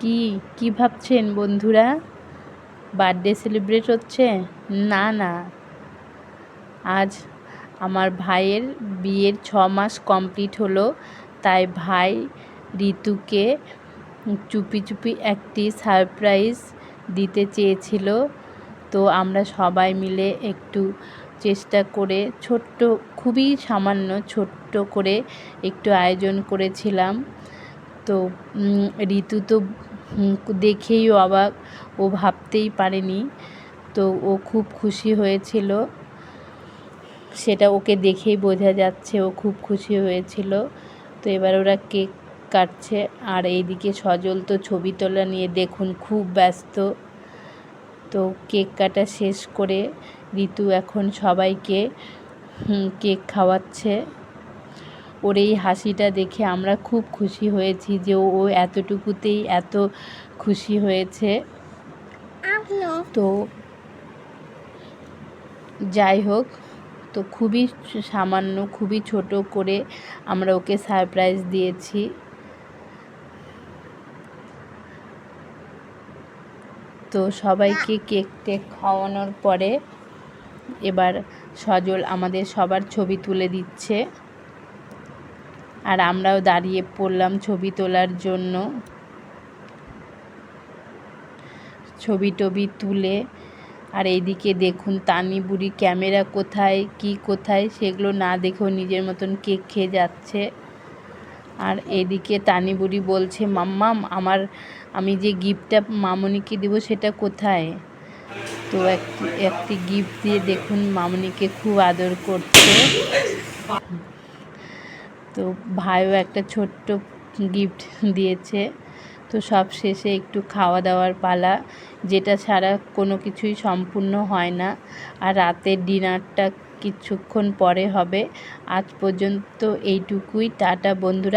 কি কি ভাবছেন বন্ধুরা? বার্থডে সেলিব্রেট হচ্ছে? না না। আজ আমার ভাইয়ের বিয়ের ছ মাস কমপ্লিট হলো, তাই ভাই ঋতুকে চুপি চুপি একটি সারপ্রাইজ দিতে চেয়েছিল। তো আমরা সবাই মিলে একটু চেষ্টা করে ছোট্ট, খুবই সামান্য ছোট্ট করে একটু আয়োজন করেছিলাম। তো ঋতু তো দেখেই ও অবাক। ও ভাবতেই পারেনি। তো ও খুব খুশি হয়েছিল। সেটা ওকে দেখেই বোঝা যাচ্ছে ও খুব খুশি হয়েছিল। তো এবার ওরা কেক কাটছে। আর এইদিকে সজল তো ছবি তোলা নিয়ে দেখুন খুব ব্যস্ত। তো কেক কাটা শেষ করে ঋতু এখন সবাইকে কেক খাওয়াচ্ছে। ওর এই হাসিটা দেখে আমরা খুব খুশি হয়েছি যে ও এতটুকুতেই এত খুশি হয়েছে। তো যাই হোক, তো খুবই সামান্য, খুবই ছোট করে আমরা ওকে সারপ্রাইজ দিয়েছি। তো সবাইকে কেক টেক খাওয়ানোর পরে এবার সজল আমাদের সবার ছবি তুলে দিচ্ছে। আর আমরাও দাঁড়িয়ে পড়লাম ছবি তোলার জন্য। ছবি টবি তুলে। আর এইদিকে দেখুন, তানি বুড়ি ক্যামেরা কোথায়, কি কোথায়, সেগুলো না দেখেও নিজের মতন কেক খেয়ে যাচ্ছে। আর এদিকে তানি বুড়ি বলছে, মাম্মাম, আমার, আমি যে গিফটটা মামনিকে দেব সেটা কোথায়? তো একটি একটি গিফট দিয়ে দেখুন, মামনিকে খুব আদর করছে। তো ভাইও একটা ছোট্ট গিফট দিয়েছে। তো সব শেষে একটু খাওয়া দাওয়ার পালা, যেটা ছাড়া কোনো কিছুই সম্পূর্ণ হয় না। আর রাতের ডিনারটা কিছুক্ষণ পরে হবে। আজ পর্যন্ত এইটুকুই। টাটা বন্ধুরা।